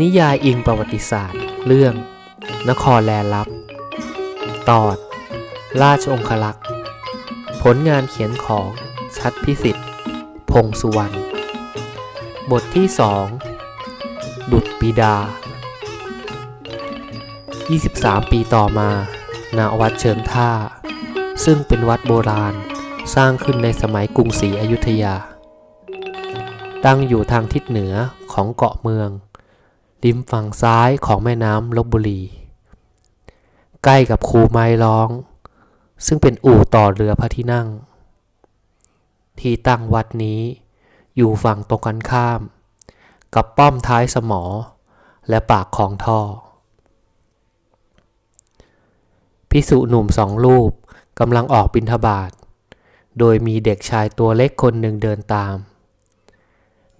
นิยายอิงประวัติศาสตร์ เรื่อง นครแลลับ ตอน ราชองคลักษ์ ผลงานเขียนของชัดพิสิทธิ์ พงสุวรรณ บทที่สองดุจปีดา 23 ปีต่อมา ณ วัดเชิงท่า ซึ่งเป็นวัดโบราณสร้างขึ้นในสมัยกรุงศรีอยุธยา ตั้งอยู่ทางทิศเหนือของเกาะเมือง ริมฝั่งซ้ายของแม่น้ำลบบุรี ใกล้กับคูไม้ร้อง ซึ่งเป็นอู่ต่อเรือพระที่นั่ง ที่ตั้งวัดนี้อยู่ฝั่งตรงกันข้าม กับป้อมท้ายสมอ และปากของท่อ พิสุหนุ่มสองรูปกำลังออกบิณฑบาตโดยมีเด็กชายตัวเล็กคนหนึ่งเดินตาม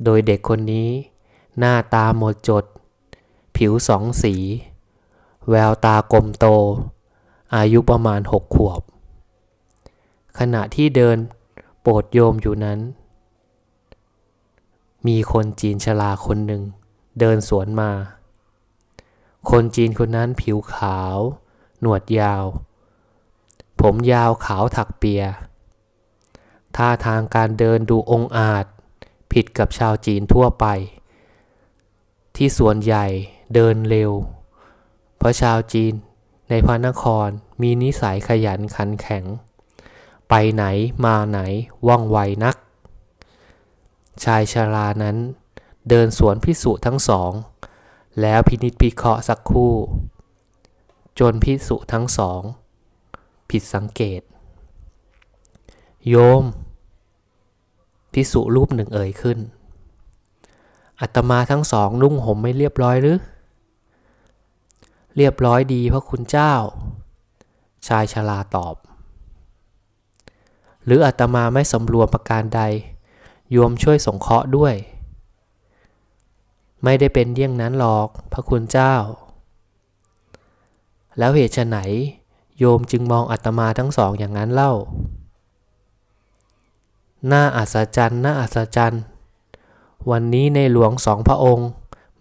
โดยเด็กคนนี้หน้าตาหมดจด ผิวสองสี แววตากลมโต อายุประมาณหกขวบ ขณะที่เดินโปรดโยมอยู่นั้น มีคนจีนชราคนหนึ่ง เดินสวนมา คนจีนคนนั้นผิวขาว หนวดยาว ผมยาวขาวถักเปีย ท่าทางการเดินดูองอาจ ผิดกับชาวจีนทั่วไปที่ส่วนใหญ่ เดินเร็ว เพราะชาวจีนในพระนครมีนิสัยขยันขันแข็ง ไปไหนมาไหนว่องไวนัก ชายชารานั้น เดินสวนพิสุทั้งสอง แล้วพินิจพิเคราะห์สักคู่ จนพิสุทั้งสอง ผิดสังเกต โยม พิสุรูปหนึ่งเอ่ยขึ้นอัตมาทั้งสองนุ่งห่มไม่เรียบร้อยหรือ เรียบร้อยดีพระคุณเจ้า ชายชราตอบ หรืออัตมาไม่สำรวมประการใด โยมช่วยสงเคราะห์ด้วย ไม่ได้เป็นเยี่ยงนั้นหรอกพระคุณเจ้า แล้วเหตุไฉนโยมจึงมองอัตมาทั้งสองอย่างนั้นเล่า น่าอัศจรรย์น่าอัศจรรย์ วันนี้ในหลวงสองพระองค์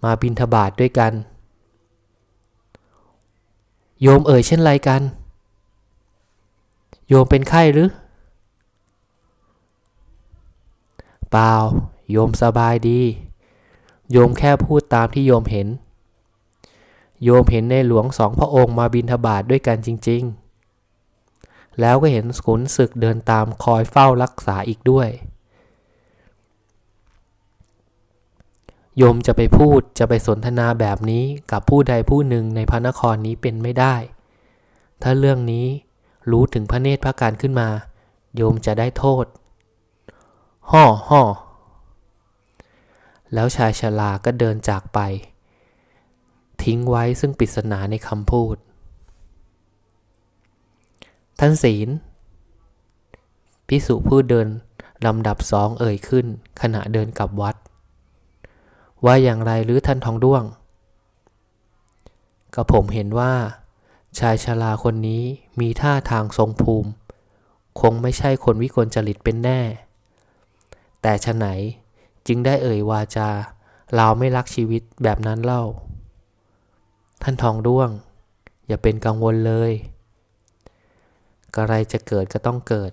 มาบิณฑบาตด้วยกัน โยมเอ่ยเช่นไรกัน โยมเป็นไข้หรือ เปล่า โยมสบายดี โยมแค่พูดตามที่โยมเห็น โยมเห็นในหลวงสองพระองค์มาบินทบาทด้วยกันจริง ๆ แล้วก็เห็นขุนศึกเดินตามคอยเฝ้ารักษาอีกด้วย โยมจะไปพูดจะไปสนทนาแบบนี้กับผู้ใดผู้หนึ่งในพระนครนี้เป็นไม่ได้ ถ้าเรื่องนี้รู้ถึงพระเนตรพระการขึ้นมา โยมจะได้โทษ ห่อห่อแล้วชายชราก็เดินจากไป ทิ้งไว้ซึ่งปริศนาในคำพูด ท่านศีลพิสุผู้เดินลำดับสองเอ่ยขึ้น ขณะเดินกลับวัด ว่าอย่างไรหรือท่านทองด้วงก็ผมเห็นว่า ชายชราคนนี้มีท่าทางทรงภูมิ คงไม่ใช่คนวิกลจริตเป็นแน่ แต่ฉะไหนจึงได้เอ่ยวาจาเราไม่รักชีวิตแบบนั้นเล่า ท่านทองด้วง อย่าเป็นกังวลเลยกระไรจะเกิดก็ต้องเกิด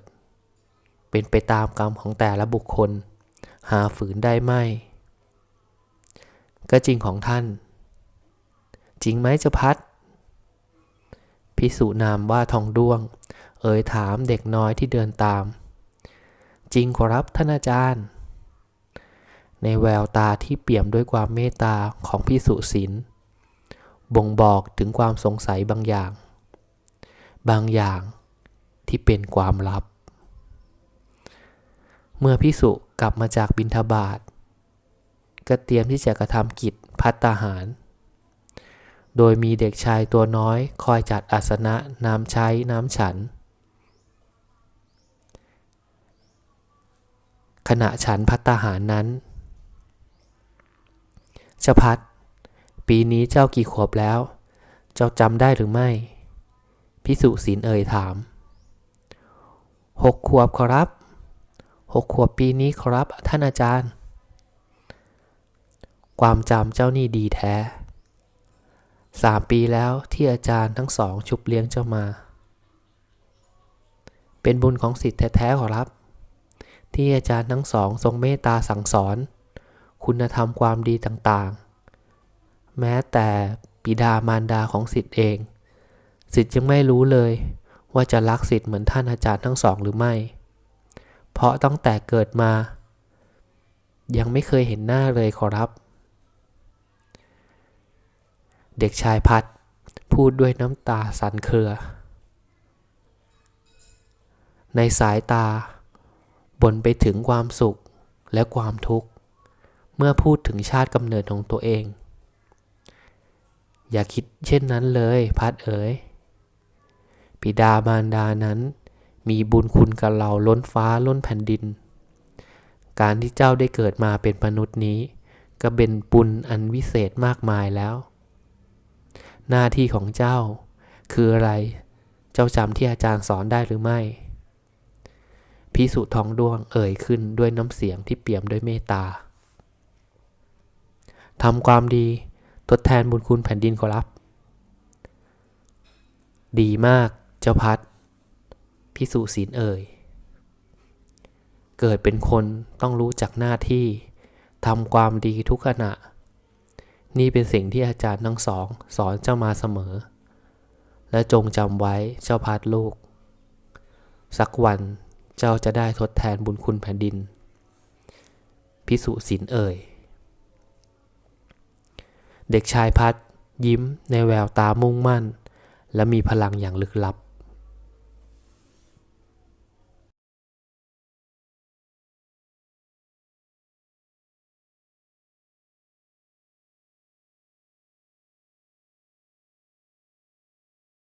เป็นไปตามกรรมของแต่ละบุคคล หาฝืนได้ไหม ก็จริงของท่าน จริงไหมเจ้าพัดพิสุนามว่าทองด้วง เอ่ยถามเด็กน้อยที่เดินตาม จริงขอรับท่านอาจารย์ ในแววตาที่เปี่ยมด้วยความเมตตาของพิสุศิลบ่งบอกถึงความสงสัยบางอย่าง บางอย่างที่เป็นความลับ เมื่อพิสุกลับมาจากบินทบาท ก็เตรียมที่จะกระทำกิจพัตตาหาร โดยมีเด็กชายตัวน้อยคอยจัดอาสนะน้ำใช้น้ำฉัน ขณะฉันพัตตาหารนั้นเจ้าพัดปีนี้เจ้ากี่ขวบแล้ว เจ้าจำได้หรือไม่ พิสุศีลเอ่ยถามหกขวบขอรับหกขวบปีนี้ขอรับท่านอาจารย์ ความจำเจ้านี่ดีแท้สามปีแล้วที่อาจารย์ทั้งสองชุบเลี้ยงเจ้ามา เป็นบุญของสิทธิ์แท้ๆขอรับ ที่อาจารย์ทั้งสองทรงเมตตาสั่งสอน คุณธรรมความดีต่างๆ แม้แต่ปิดามารดาของสิทธิ์เอง สิทธิ์ยังไม่รู้เลยว่าจะรักสิทธิ์เหมือนท่านอาจารย์ทั้งสองหรือไม่ เพราะตั้งแต่เกิดมา ยังไม่เคยเห็นหน้าเลยขอรับ เด็กชายพัด พูดด้วยน้ำตาสันเครือ ในสายตาบ่นไปถึงความสุขและความทุกข์ เมื่อพูดถึงชาติกำเนิดของตัวเอง อย่าคิดเช่นนั้นเลยพัดเอ๋ยปิดามารดานั้น มีบุญคุณกับเราล้นฟ้าล้นแผ่นดิน การที่เจ้าได้เกิดมาเป็นมนุษย์นี้ ก็เป็นบุญอันวิเศษมากมายแล้ว หน้าที่ของเจ้า คืออะไร เจ้าจำที่อาจารย์สอนได้หรือไม่พิสุทองด้วงเอ่ยขึ้นด้วยน้ำเสียงที่เปี่ยมด้วยเมตตาทำความดีทดแทนบุญคุณแผ่นดินขอรับ ดีมากเจ้าพัดพิสุศีลเอ่ย เกิดเป็นคนต้องรู้จักหน้าที่ทำความดีทุกขณะ นี่เป็นสิ่งที่อาจารย์ทั้งสอง สอนเจ้ามาเสมอ และจงจำไว้เจ้าพัดลูก สักวันเจ้าจะได้ทดแทนบุญคุณแผ่นดิน พิสุศีลเอ่ย เด็กชายพัดยิ้มในแววตามุ่งมั่น และมีพลังอย่างลึกลับ